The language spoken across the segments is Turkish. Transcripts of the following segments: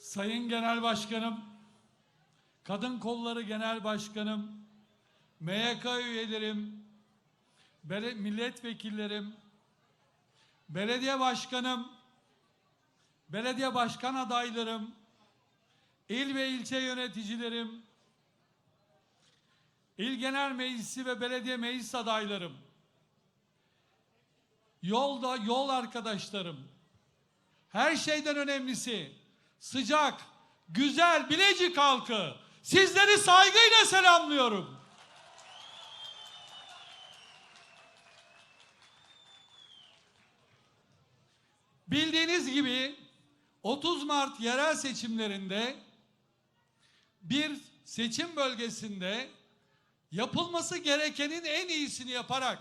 Sayın Genel Başkanım, Kadın Kolları Genel Başkanım, MYK üyelerim, milletvekillerim, belediye başkanım, belediye başkan adaylarım, il ve ilçe yöneticilerim, il genel meclisi ve belediye meclis adaylarım, yolda yol arkadaşlarım, her şeyden önemlisi sıcak, güzel Bilecik halkı. Sizleri saygıyla selamlıyorum. Bildiğiniz gibi 30 Mart yerel seçimlerinde bir seçim bölgesinde yapılması gerekenin en iyisini yaparak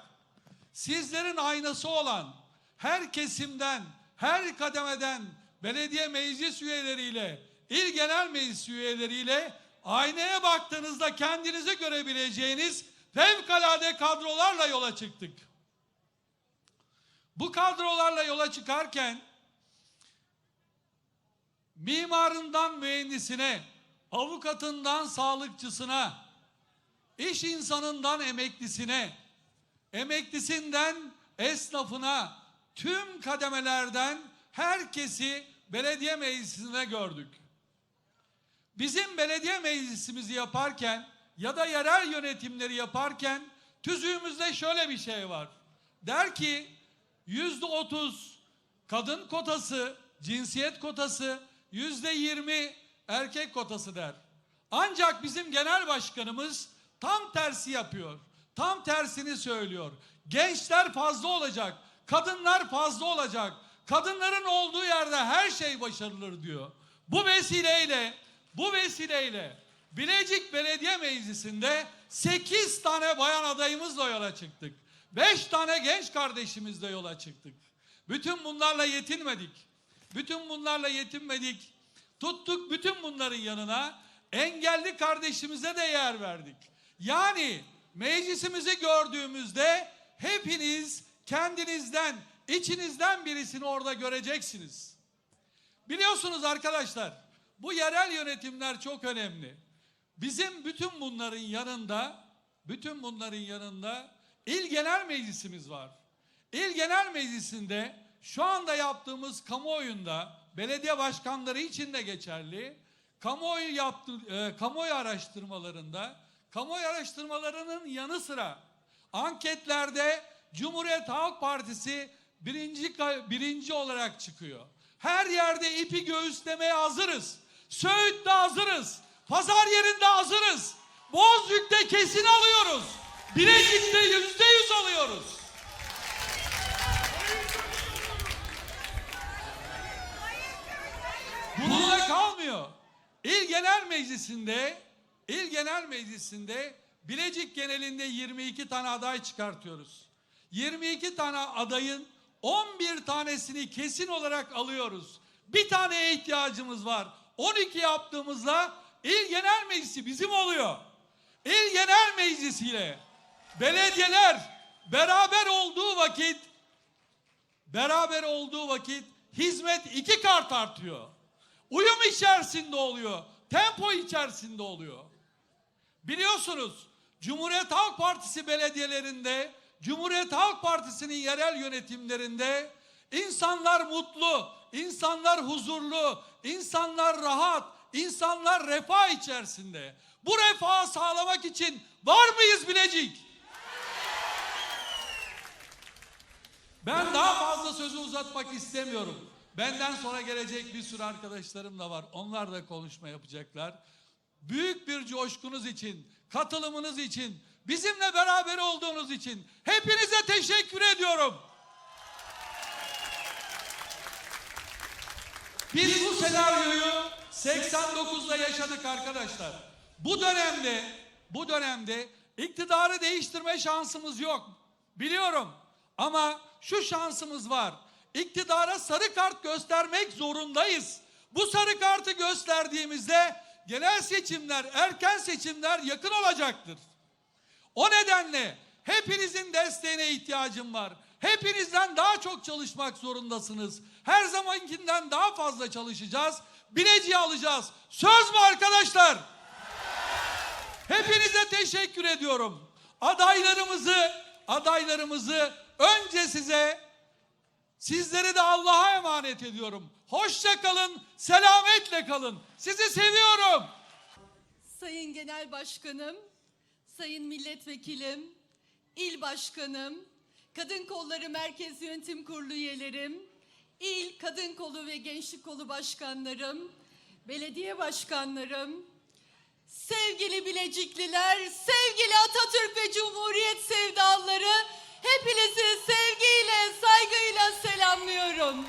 sizlerin aynası olan her kesimden, her kademeden belediye meclis üyeleriyle, il genel meclis üyeleriyle aynaya baktığınızda kendinizi görebileceğiniz fevkalade kadrolarla yola çıktık. Bu kadrolarla yola çıkarken mimarından mühendisine, avukatından sağlıkçısına, iş insanından emeklisine, emeklisinden esnafına, tüm kademelerden herkesi belediye meclisine gördük. Bizim belediye meclisimizi yaparken ya da yerel yönetimleri yaparken tüzüğümüzde şöyle bir şey var. Der ki yüzde otuz kadın kotası, cinsiyet kotası, yüzde yirmi erkek kotası der. Ancak bizim genel başkanımız tam tersi yapıyor. Tam tersini söylüyor. Gençler fazla olacak, kadınlar fazla olacak. Kadınların olduğu yerde her şey başarılır diyor. Bu vesileyle, bu vesileyle Bilecik Belediye Meclisi'nde 8 tane bayan adayımızla yola çıktık. 5 tane genç kardeşimizle yola çıktık. Bütün bunlarla yetinmedik. Bütün bunlarla yetinmedik. Tuttuk bütün bunların yanına engelli kardeşimize de yer verdik. Yani meclisimizi gördüğümüzde hepiniz kendinizden, içinizden birisini orada göreceksiniz. Biliyorsunuz arkadaşlar, bu yerel yönetimler çok önemli. Bizim bütün bunların yanında, bütün bunların yanında il genel meclisimiz var. İl genel meclisinde şu anda yaptığımız kamuoyunda belediye başkanları için de geçerli. Kamuoyu yaptı, e, kamuoyu araştırmalarında, kamuoyu araştırmalarının yanı sıra anketlerde Cumhuriyet Halk Partisi birinci birinci olarak çıkıyor. Her yerde ipi göğüslemeye hazırız. Söğüt'te hazırız. Pazar yerinde hazırız. Bozüyük'te kesin alıyoruz. Bilecik'te yüzde yüz alıyoruz. Bununla kalmıyor. İl Genel Meclisi'nde İl Genel Meclisi'nde Bilecik genelinde 22 tane aday çıkartıyoruz. 22 tane adayın 11 tanesini kesin olarak alıyoruz. Bir taneye ihtiyacımız var. 12 yaptığımızda İl Genel Meclisi bizim oluyor. İl Genel Meclisi ile belediyeler beraber olduğu vakit beraber olduğu vakit hizmet iki kart artıyor. Uyum içerisinde oluyor. Tempo içerisinde oluyor. Biliyorsunuz Cumhuriyet Halk Partisi belediyelerinde, Cumhuriyet Halk Partisi'nin yerel yönetimlerinde insanlar mutlu, insanlar huzurlu, insanlar rahat, insanlar refah içerisinde. Bu refahı sağlamak için var mıyız Bilecik? Ben daha fazla sözü uzatmak istemiyorum. Benden sonra gelecek bir sürü arkadaşlarım da var. Onlar da konuşma yapacaklar. Büyük bir coşkunuz için, katılımınız için, bizimle beraber olduğunuz için hepinize teşekkür ediyorum. Biz bu senaryoyu 89'da yaşadık arkadaşlar. Bu dönemde, bu dönemde iktidarı değiştirme şansımız yok. Biliyorum. Ama şu şansımız var. İktidara sarı kart göstermek zorundayız. Bu sarı kartı gösterdiğimizde genel seçimler, erken seçimler yakın olacaktır. O nedenle hepinizin desteğine ihtiyacım var. Hepinizden daha çok çalışmak zorundasınız. Her zamankinden daha fazla çalışacağız Bilecik'i alacağız. Söz mü arkadaşlar? Hepinize teşekkür ediyorum. Adaylarımızı, adaylarımızı önce size, sizleri de Allah'a emanet ediyorum. Hoşça kalın, selametle kalın. Sizi seviyorum. Sayın Genel Başkanım, Sayın Milletvekilim, İl Başkanım, Kadın Kolları Merkez Yönetim Kurulu üyelerim, İl Kadın Kolu ve Gençlik Kolu Başkanlarım, Belediye Başkanlarım, sevgili Bilecikliler, sevgili Atatürk ve Cumhuriyet sevdalıları, hepinizi sevgiyle, saygıyla selamlıyorum.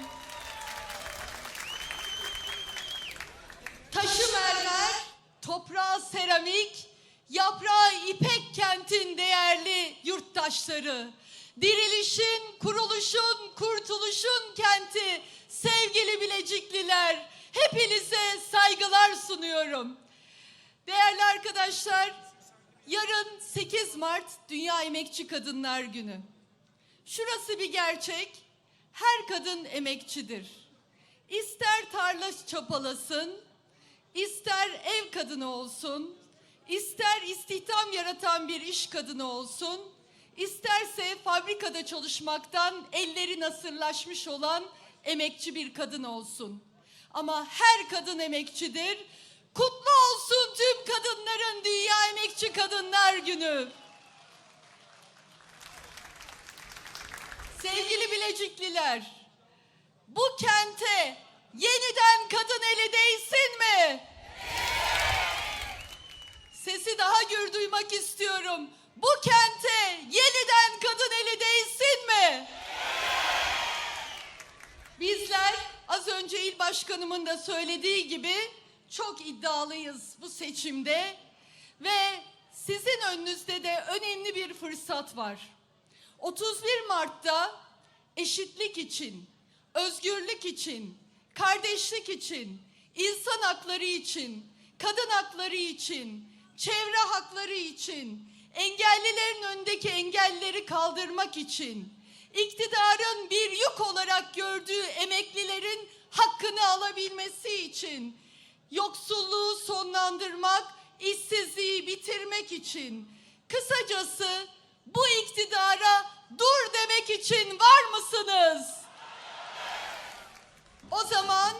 Taşı mermer, toprağı seramik, yaprağı kentin değerli yurttaşları. Dirilişin, kuruluşun, kurtuluşun kenti sevgili Bilecikliler. Hepinize saygılar sunuyorum. Değerli arkadaşlar, yarın 8 Mart Dünya Emekçi Kadınlar Günü. Şurası bir gerçek, her kadın emekçidir. İster tarla çapalasın, ister ev kadını olsun, ister istihdam yaratan bir iş kadını olsun, isterse fabrikada çalışmaktan elleri nasırlaşmış olan emekçi bir kadın olsun. Ama her kadın emekçidir. Kutlu olsun tüm kadınların Dünya Emekçi Kadınlar Günü. Sevgili Bilecikliler, bu kente yeniden kadın eli değsin mi? Gür duymak istiyorum. Bu kente yeniden kadın eli değsin mi? Bizler az önce il başkanımın da söylediği gibi çok iddialıyız bu seçimde ve sizin önünüzde de önemli bir fırsat var. 31 Mart'ta eşitlik için, özgürlük için, kardeşlik için, insan hakları için, kadın hakları için, çevre hakları için, engellilerin önündeki engelleri kaldırmak için, iktidarın bir yük olarak gördüğü emeklilerin hakkını alabilmesi için, yoksulluğu sonlandırmak, işsizliği bitirmek için, kısacası bu iktidara dur demek için var mısınız? O zaman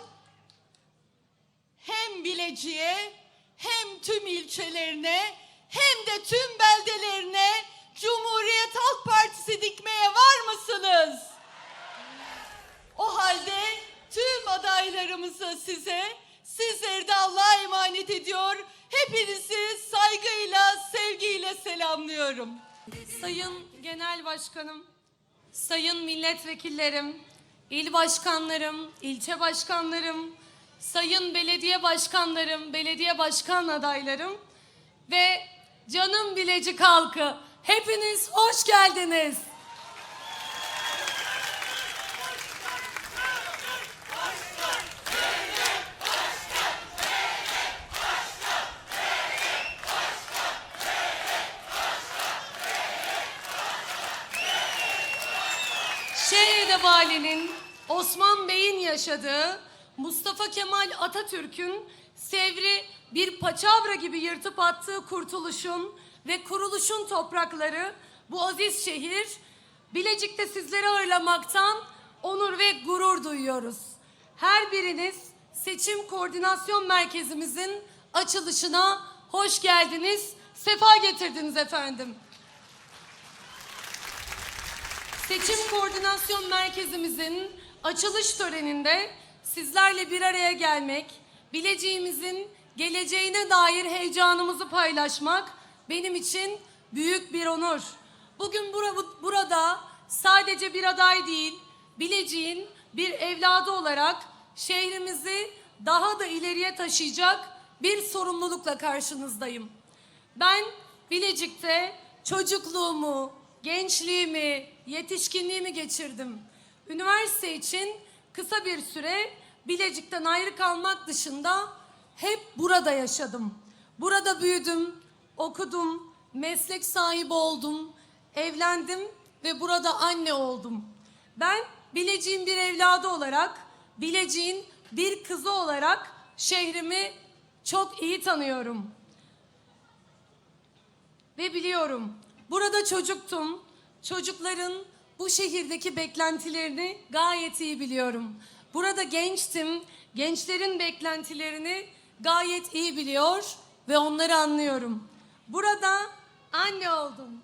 hem Bilecik'e hem tüm ilçelerine hem de tüm beldelerine Cumhuriyet Halk Partisi dikmeye var mısınız? O halde tüm adaylarımızı size, sizleri de Allah'a emanet ediyor. Hepinizi saygıyla, sevgiyle selamlıyorum. Sayın Genel Başkanım, sayın milletvekillerim, il başkanlarım, ilçe başkanlarım, sayın belediye başkanlarım, belediye başkan adaylarım ve canım Bilecik halkı hepiniz hoş geldiniz. Şehirde Vali'nin, Osman Bey'in yaşadığı, Mustafa Kemal Atatürk'ün Sevri bir paçavra gibi yırtıp attığı kurtuluşun ve kuruluşun toprakları bu aziz şehir Bilecik'te sizleri ağırlamaktan onur ve gurur duyuyoruz. Her biriniz seçim koordinasyon merkezimizin açılışına hoş geldiniz, sefa getirdiniz efendim. Seçim Koordinasyon Merkezimizin açılış töreninde sizlerle bir araya gelmek, bileceğimizin geleceğine dair heyecanımızı paylaşmak benim için büyük bir onur. Bugün bura- burada sadece bir aday değil, Bilecik'in bir evladı olarak şehrimizi daha da ileriye taşıyacak bir sorumlulukla karşınızdayım. Ben Bilecik'te çocukluğumu, gençliğimi, yetişkinliğimi geçirdim. Üniversite için kısa bir süre Bilecik'ten ayrı kalmak dışında hep burada yaşadım. Burada büyüdüm, okudum, meslek sahibi oldum, evlendim ve burada anne oldum. Ben Bilecik'in bir evladı olarak, Bilecik'in bir kızı olarak şehrimi çok iyi tanıyorum. Ve biliyorum burada çocuktum. Çocukların bu şehirdeki beklentilerini gayet iyi biliyorum. Burada gençtim. Gençlerin beklentilerini gayet iyi biliyor ve onları anlıyorum. Burada anne oldum.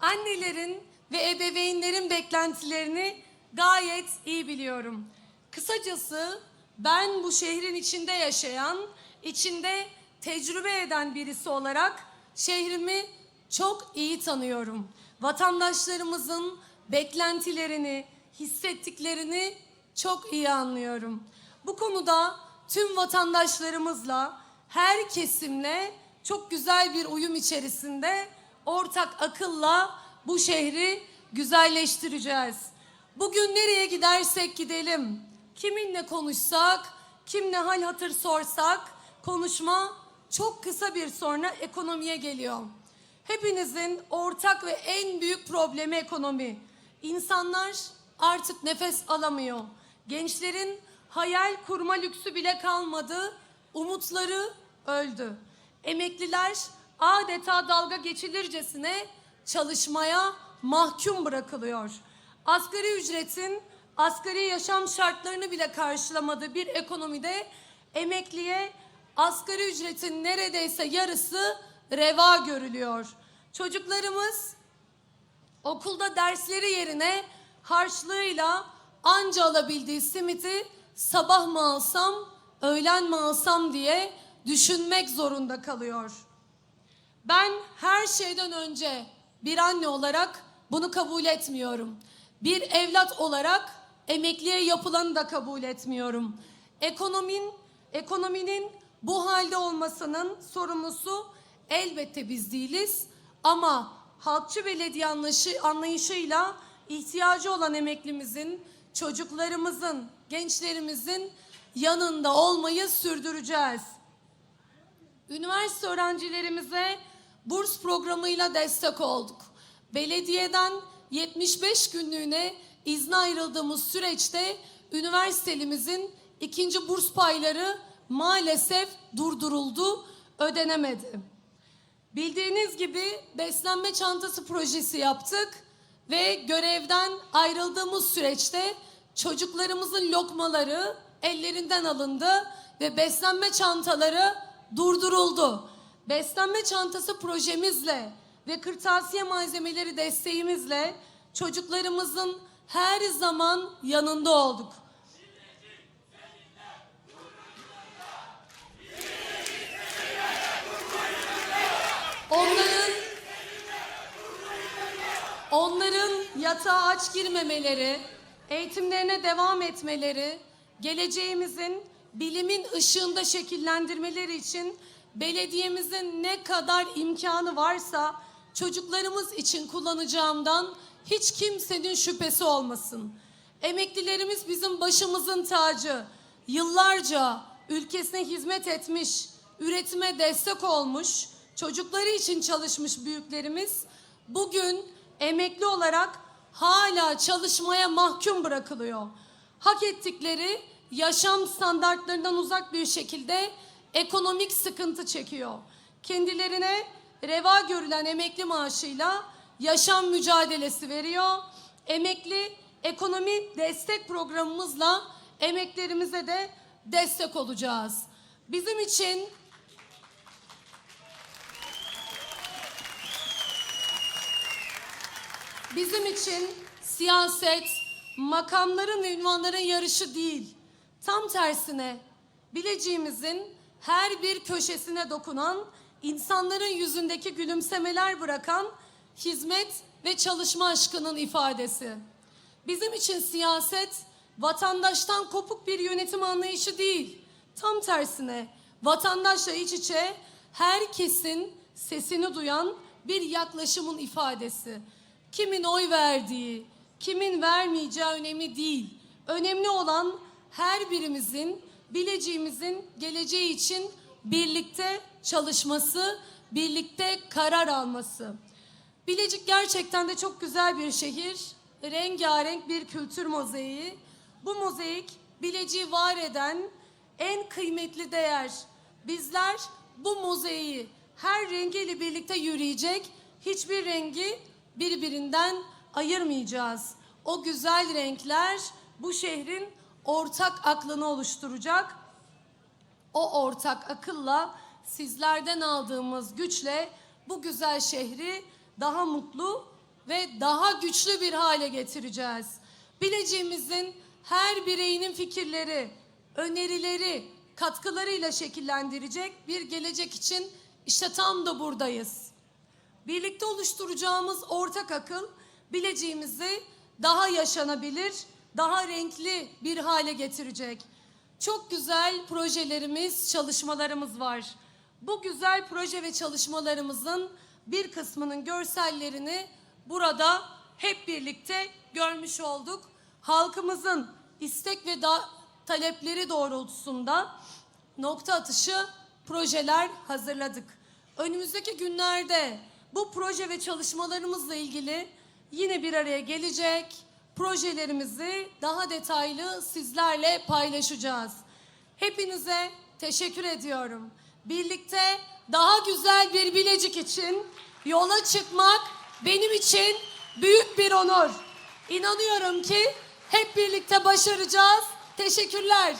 Annelerin ve ebeveynlerin beklentilerini gayet iyi biliyorum. Kısacası ben bu şehrin içinde yaşayan, içinde tecrübe eden birisi olarak şehrimi çok iyi tanıyorum. Vatandaşlarımızın beklentilerini, hissettiklerini çok iyi anlıyorum. Bu konuda tüm vatandaşlarımızla, her kesimle çok güzel bir uyum içerisinde ortak akılla bu şehri güzelleştireceğiz. Bugün nereye gidersek gidelim, kiminle konuşsak, kimle hal hatır sorsak, konuşma çok kısa bir sonra ekonomiye geliyor. Hepinizin ortak ve en büyük problemi ekonomi. İnsanlar artık nefes alamıyor. Gençlerin hayal kurma lüksü bile kalmadı. Umutları öldü. Emekliler adeta dalga geçilircesine çalışmaya mahkum bırakılıyor. Asgari ücretin asgari yaşam şartlarını bile karşılamadığı bir ekonomide emekliye asgari ücretin neredeyse yarısı reva görülüyor. Çocuklarımız okulda dersleri yerine harçlığıyla anca alabildiği simiti sabah mı alsam, öğlen mi alsam diye düşünmek zorunda kalıyor. Ben her şeyden önce bir anne olarak bunu kabul etmiyorum. Bir evlat olarak emekliye yapılanı da kabul etmiyorum. Ekonomin, ekonominin bu halde olmasının sorumlusu elbette biz değiliz. Ama halkçı belediye anlayışı, anlayışıyla ihtiyacı olan emeklimizin, çocuklarımızın, gençlerimizin yanında olmayı sürdüreceğiz. Üniversite öğrencilerimize burs programıyla destek olduk. Belediyeden 75 günlüğüne izne ayrıldığımız süreçte üniversitemizin ikinci burs payları maalesef durduruldu, ödenemedi. Bildiğiniz gibi beslenme çantası projesi yaptık ve görevden ayrıldığımız süreçte çocuklarımızın lokmaları ellerinden alındı ve beslenme çantaları durduruldu. Beslenme çantası projemizle ve kırtasiye malzemeleri desteğimizle çocuklarımızın her zaman yanında olduk. Onların onların yatağa aç girmemeleri, eğitimlerine devam etmeleri, geleceğimizin bilimin ışığında şekillendirmeleri için belediyemizin ne kadar imkanı varsa çocuklarımız için kullanacağımdan hiç kimsenin şüphesi olmasın. Emeklilerimiz bizim başımızın tacı. Yıllarca ülkesine hizmet etmiş, üretime destek olmuş, çocukları için çalışmış büyüklerimiz bugün emekli olarak hala çalışmaya mahkum bırakılıyor. Hak ettikleri yaşam standartlarından uzak bir şekilde ekonomik sıkıntı çekiyor. Kendilerine reva görülen emekli maaşıyla yaşam mücadelesi veriyor. Emekli ekonomi destek programımızla emeklerimize de destek olacağız. Bizim için Bizim için siyaset makamların ve ünvanların yarışı değil. Tam tersine bileceğimizin her bir köşesine dokunan, insanların yüzündeki gülümsemeler bırakan hizmet ve çalışma aşkının ifadesi. Bizim için siyaset vatandaştan kopuk bir yönetim anlayışı değil. Tam tersine vatandaşla iç içe herkesin sesini duyan bir yaklaşımın ifadesi. Kimin oy verdiği, kimin vermeyeceği önemli değil. Önemli olan her birimizin, bileceğimizin geleceği için birlikte çalışması, birlikte karar alması. Bilecik gerçekten de çok güzel bir şehir. Rengarenk bir kültür mozaiği. Bu mozaik Bilecik'i var eden en kıymetli değer. Bizler bu mozaiği her rengiyle birlikte yürüyecek, hiçbir rengi birbirinden ayırmayacağız. O güzel renkler bu şehrin ortak aklını oluşturacak. O ortak akılla sizlerden aldığımız güçle bu güzel şehri daha mutlu ve daha güçlü bir hale getireceğiz. Bileceğimizin her bireyinin fikirleri, önerileri, katkılarıyla şekillendirecek bir gelecek için işte tam da buradayız. Birlikte oluşturacağımız ortak akıl bileceğimizi daha yaşanabilir, daha renkli bir hale getirecek. Çok güzel projelerimiz, çalışmalarımız var. Bu güzel proje ve çalışmalarımızın bir kısmının görsellerini burada hep birlikte görmüş olduk. Halkımızın istek ve da talepleri doğrultusunda nokta atışı projeler hazırladık. Önümüzdeki günlerde bu proje ve çalışmalarımızla ilgili yine bir araya gelecek, projelerimizi daha detaylı sizlerle paylaşacağız. Hepinize teşekkür ediyorum. Birlikte daha güzel bir Bilecik için yola çıkmak benim için büyük bir onur. İnanıyorum ki hep birlikte başaracağız. Teşekkürler.